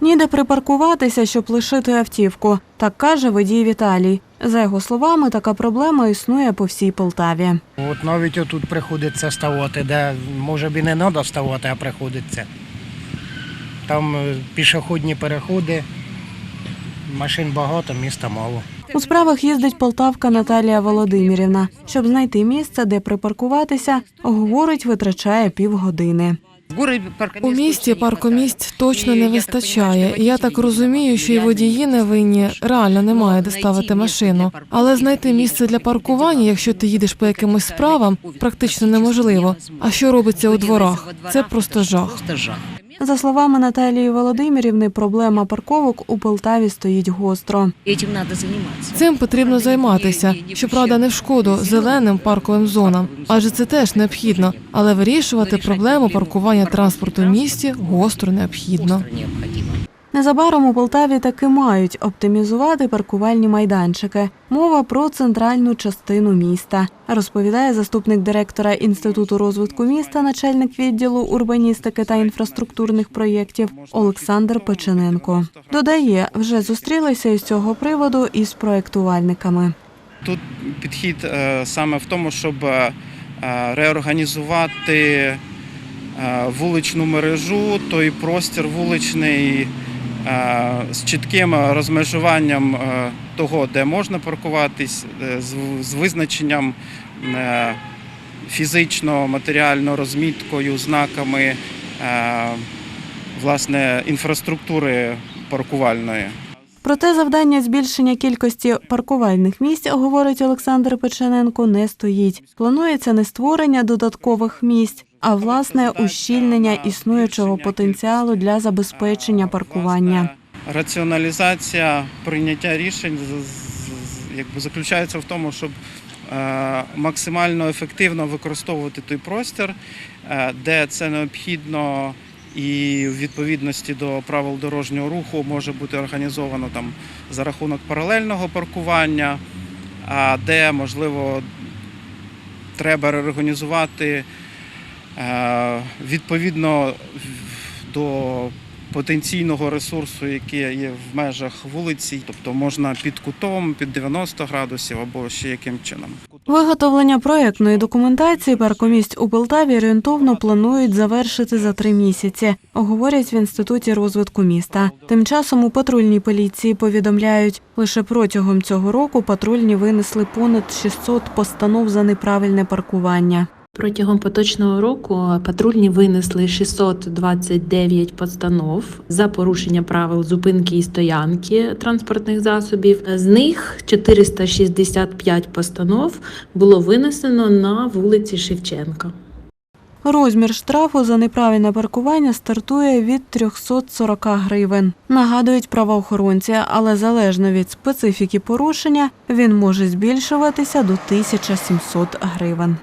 Ніде припаркуватися, щоб лишити автівку. Так каже водій Віталій. За його словами, така проблема існує по всій Полтаві. От навіть отут приходиться ставати, де може б і не треба ставати, а приходиться. Там е, пішохідні переходи, машин багато, міста мало. У справах їздить полтавка Наталія Володимирівна. Щоб знайти місце, де припаркуватися, говорить, витрачає півгодини. У місті паркомісць точно не вистачає. І Я так розумію, що і водії не винні, реально немає де ставити машину. Але знайти місце для паркування, якщо ти їдеш по якимось справам, практично неможливо. А що робиться у дворах? Це просто жах. За словами Наталії Володимирівни, проблема парковок у Полтаві стоїть гостро. Этим надо заниматься. Цим потрібно займатися. Щоправда, не в шкоду зеленим парковим зонам, адже це теж необхідно. Але вирішувати проблему паркування транспорту в місті гостро необхідно. Незабаром у Полтаві таки мають оптимізувати паркувальні майданчики. Мова про центральну частину міста, розповідає заступник директора Інституту розвитку міста, начальник відділу урбаністики та інфраструктурних проєктів Олександр Печененко. Додає, вже зустрілися із цього приводу із проєктувальниками. Тут підхід е, саме в тому, щоб е, реорганізувати е, вуличну мережу, той простір вуличний з чітким розмежуванням е, того, де можна паркуватись, е, з- визначенням е, фізично, матеріально розміткою, знаками е, власне інфраструктури паркувальної. Проте завдання збільшення кількості паркувальних місць, говорить Олександр Печененко, не стоїть. Планується не створення додаткових місць, а власне ущільнення існуючого потенціалу для забезпечення паркування. Раціоналізація прийняття рішень якби заключається в тому, щоб е, максимально ефективно використовувати той простір, е, де це необхідно. І в відповідності до правил дорожнього руху може бути організовано там за рахунок паралельного паркування, а де можливо треба реорганізувати відповідно до потенційного ресурсу, який є в межах вулиці, тобто можна під кутом, під 90 градусів або ще яким чином. Виготовлення проєктної документації паркомісць у Полтаві орієнтовно планують завершити за три місяці, говорять в інституті розвитку міста. Тим часом у патрульній поліції повідомляють, лише протягом цього року патрульні винесли понад 600 постанов за неправильне паркування. Протягом поточного року патрульні винесли 629 постанов за порушення правил зупинки і стоянки транспортних засобів. З них 465 постанов було винесено на вулиці Шевченка. Розмір штрафу за неправильне паркування стартує від 340 гривень. Нагадують правоохоронці, але залежно від специфіки порушення він може збільшуватися до 1700 гривень.